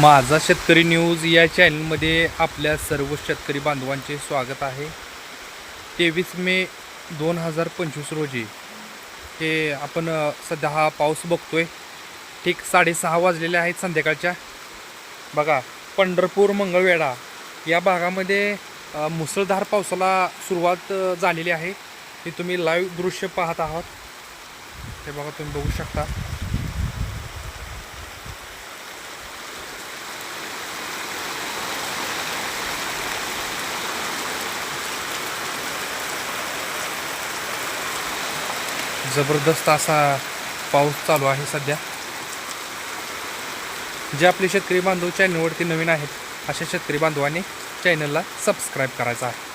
माझा शेतकरी न्यूज या चॅनलमध्ये आपल्या सर्व शेतकरी बांधवांचे स्वागत आहे. तेवीस मे दोन हजार पंचवीस रोजी. हे आपण सध्या हा पाऊस बघतो आहे ठीक साडेसहा वाजलेले आहेत संध्याकाळच्या. बघा पंढरपूर मंगळवेढा या भागामध्ये मुसळधार पावसाला सुरुवात झालेली आहे. हे तुम्ही लाईव्ह दृश्य पाहत आहात. हे बघा तुम्ही बघू शकता. जबरदस्त असा पाऊस चालू आहे सध्या. जे आपले शेतकरी बांधव चॅनलवरती नवीन आहेत अशा शेतकरी बांधवांनी चॅनलला सबस्क्राईब करायचं आहे.